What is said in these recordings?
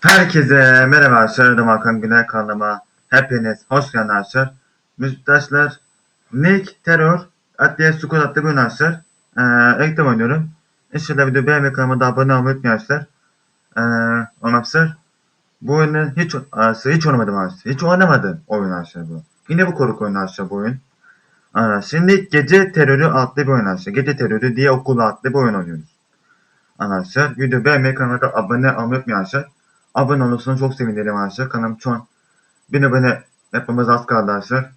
Herkese merhaba arkadaşlar. Adım Hakan Güler kanalıma. Hepiniz hoş geldiniz arkadaşlar. Müziktaşlar Nick Terror Adliye Squad adlı bir arkadaşlar. Ee, ekran oynuyorum. İnşallah video beğenmeyi kanalıma da abone olmayı unutmayın arkadaşlar. Ee, arkadaşlar bu oyunu hiç arkadaşlar, hiç oynamadım arkadaşlar. Hiç oynamadım oyun arkadaşlar bu. Yine bu korku oyunu arkadaşlar bu oyun. Aa, şimdi Gece Terörü adlı bir oyun arkadaşlar. Gece Terörü diye okulu adlı bir oyun oynuyoruz. Arkadaşlar video beğenmeyi kanalıma da abone olmayı unutmayın arkadaşlar. Abone olursanız çok sevinirim arkadaşlar. Kanalım şu an bir abone yapmamız az kaldı arkadaşlar.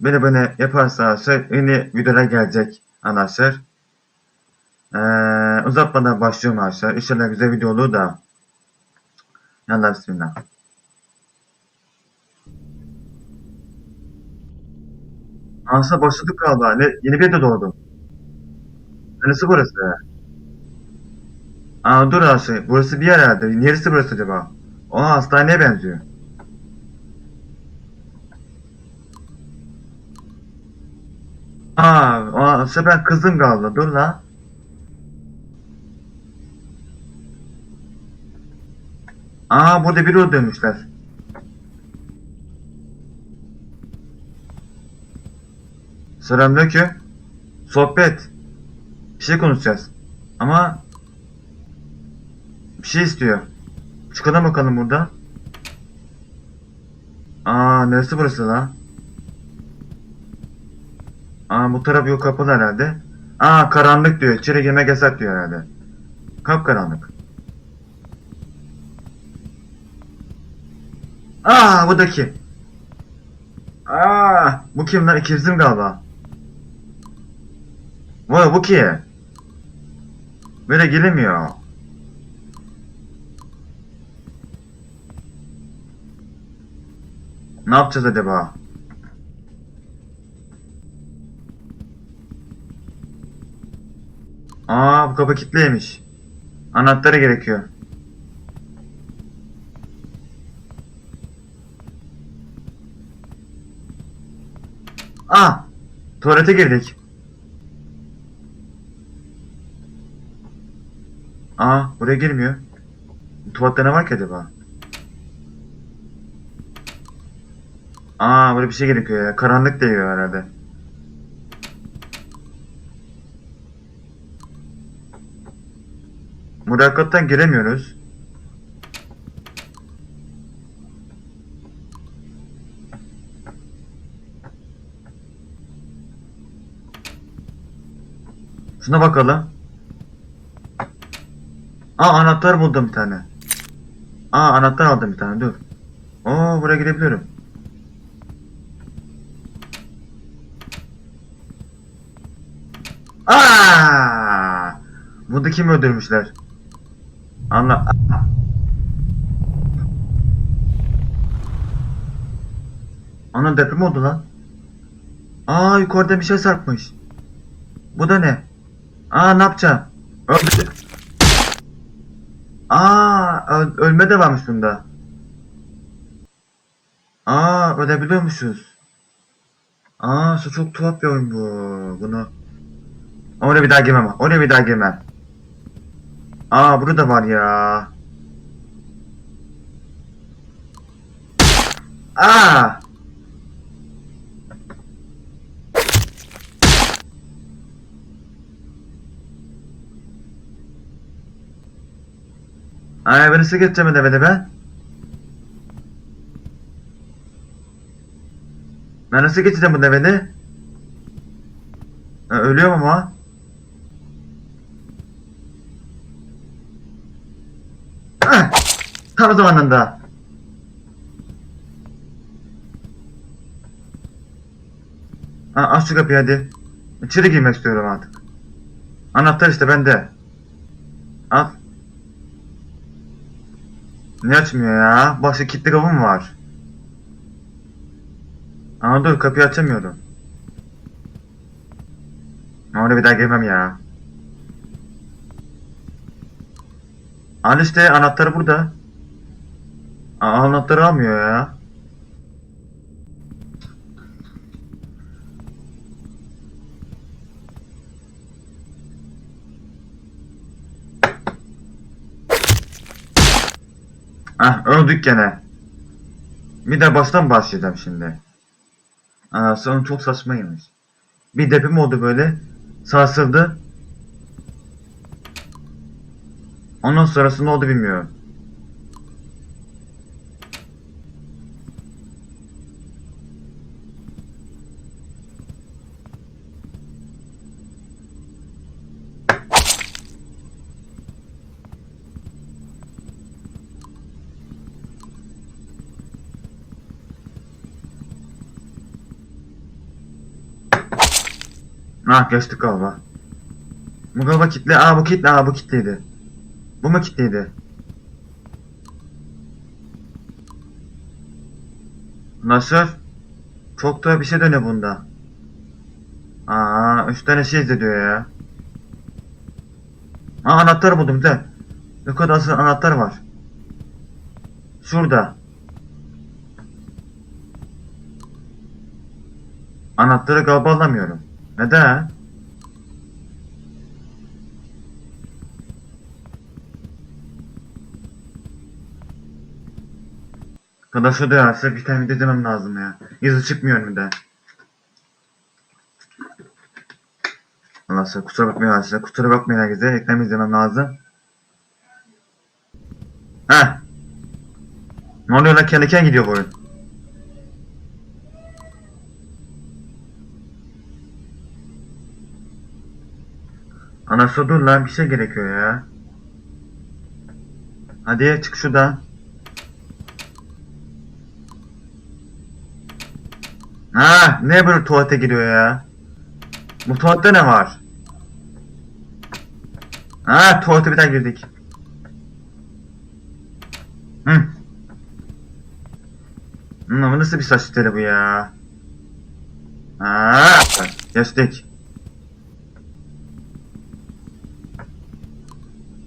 Bir abone yaparsa arkadaşlar yeni videolar gelecek arkadaşlar. Ee, uzatmadan başlıyorum arkadaşlar. İnşallah güzel video olur da. Yallah bismillah. Aslında başladık galiba. Ne, yeni bir de doğdu. Neresi burası? Aa dur aşağı. Burası bir yer herhalde. Neresi burası acaba? Aa hastaneye benziyor. Aa, işte ben kızdım galiba. Dur la. Aa burada biri öldürmüşler. Selamünaleyküm. Sohbet. Bir şey konuşacağız. Ama bir şey istiyor. Çıkalım bakalım burada. Aa neresi burası la? Aa bu taraf yok kapalı herhalde. Aa karanlık diyor. İçeri girmek yasak diyor herhalde. Kap karanlık. Aa bu da kim? Aa bu kim lan? İkizim galiba. Vay bu kim? Böyle giremiyor. Ne yapacağız acaba? Aa bu kapı kilitliymiş. Anahtarı gerekiyor. Aa! Tuvalete girdik. Aa buraya girmiyor. Tuvalette ne var ki acaba? Aa böyle bir şey gerekiyor ya. Karanlık değiyor herhalde. Mülakattan giremiyoruz. Şuna bakalım. Aa anahtar buldum bir tane. Aa anahtar aldım bir tane dur. Oo buraya girebiliyorum. Aa! Bunu kim öldürmüşler? Anla. Ana deprem oldu lan. Aa yukarıda bir şey sarkmış. Bu da ne? Aa ne yapacağım? Öldü. Aa öl- ölme de varmış bunda. Aa ölebiliyormuşuz. Aa çok tuhaf bir oyun bu. Bunu Oraya bir daha girmem. Oraya bir daha girmem. Aa burada var ya. Aa! Ay ben nasıl geçeceğim demedi ben? Ben nasıl geçeceğim bu demedi? Ölüyorum ama. Tam zamanında. Aa, aç şu kapıyı hadi. İçeri girmek istiyorum artık. Anahtar işte bende. Al. Niye açmıyor ya? Başka kilitli kapı mı var? Aa dur kapıyı açamıyorum. Oraya bir daha girmem ya. Al işte anahtarı burada. Almıyor ya. Ah öldük gene. Bir de baştan başlayacağım şimdi. Aa, sonu çok saçmaymış. Bir deprem oldu böyle. Sarsıldı. Ondan sonrası ne oldu bilmiyorum. Ah geçtik galiba. Bu galiba kitle. Aa bu kitle. Aa bu kitleydi. Bu mu kitleydi? Nasıl? Çok da bir şey dönüyor bunda. Aa üç tane şey izlediyor ya. Aa anahtar buldum de. Kadar asıl anahtar var. Şurada. Anahtarı galiba alamıyorum. Neden? Arkadaşlar duyarsa bir tane video demem lazım ya. Yazı çıkmıyor bir de. Allah size kusura bakmayın arkadaşlar. Kusura bakmayın herkese. Reklam izlemem lazım. Heh. Ne oluyor lan kendi kendine gidiyor bu oyun. Anası dur lan bir şey gerekiyor ya. Hadi çık şuradan. Ha, ne böyle tuvalete giriyor ya? Bu tuvalette ne var? Ha, tuvalete bir daha girdik. Hı. Hı, bu nasıl bir saç bu ya? Ha, geçtik.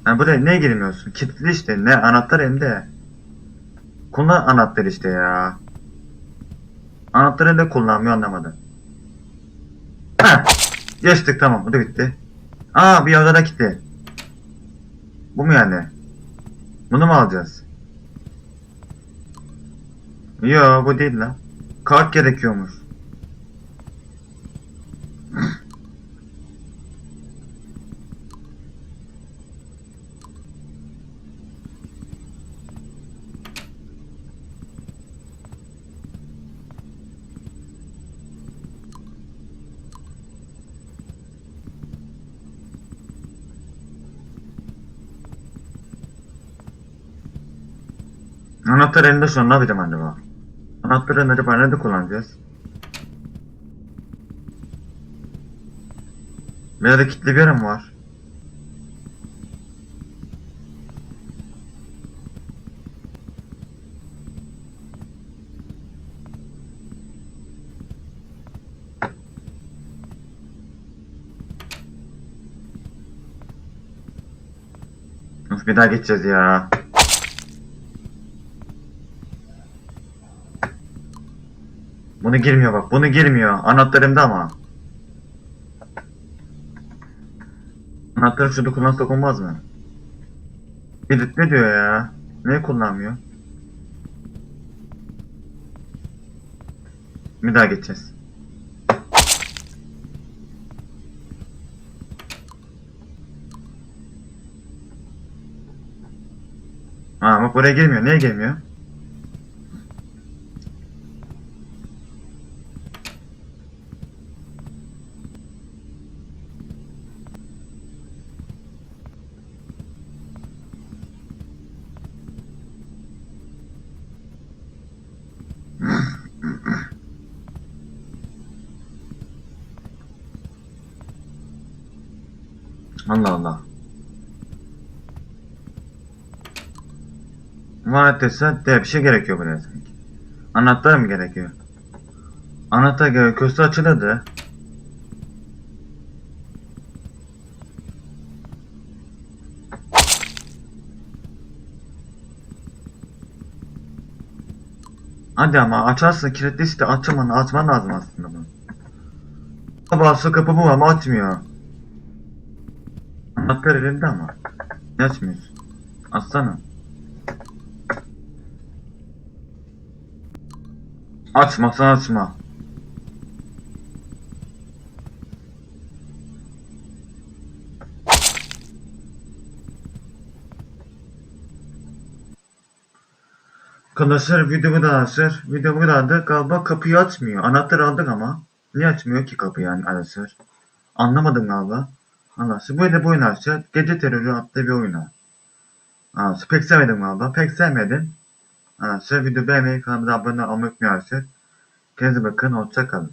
Ha, buraya ne girmiyorsun? Kilitli işte. Ne anahtar elinde. Kullan anahtar işte ya. Anahtarı da kullanmıyor anlamadım. Heh. Geçtik tamam. Bu da bitti. Aa bir yerde da gitti. Bu mu yani? Bunu mu alacağız? Yo bu değil lan. Kart gerekiyormuş. Anahtar elinde an ne yapacağım acaba? Anahtarı acaba nerede kullanacağız? Bir yerde kilitli bir yerim var. Of bir daha geçeceğiz ya. Bunu girmiyor bak. Bunu girmiyor. Anahtarımda ama. Anahtarı şurada kullansak olmaz mı? Kilit ne diyor ya? Ne kullanmıyor? Bir daha geçeceğiz. Ha bak buraya girmiyor. Niye girmiyor? Allah Allah. Etse de bir şey gerekiyor buraya sanki. Anahtar mı gerekiyor? Anahtar gerekiyor. Köşesi açılırdı. Hadi ama açarsın kilitli işte açman, açman lazım aslında bunu. Bazı kapı bu ama açmıyor. Anahtar elimde ama. Ne açmıyorsun? Açsana. Açma sen açma. Arkadaşlar videomu da açır. Videomu da aldık. Galiba kapıyı açmıyor. Anahtar aldık ama. Niye açmıyor ki kapıyı yani arkadaşlar? Anlamadım galiba. Arkadaşlar böyle bu oyun arkadaşlar. Gece terörü adlı bir oyun. Arkadaşlar pek sevmedim galiba. Pek sevmedim. Arkadaşlar video beğenmeyi kanalımıza abone olmayı unutmayın arkadaşlar. Kendinize bakın. Hoşça kalın.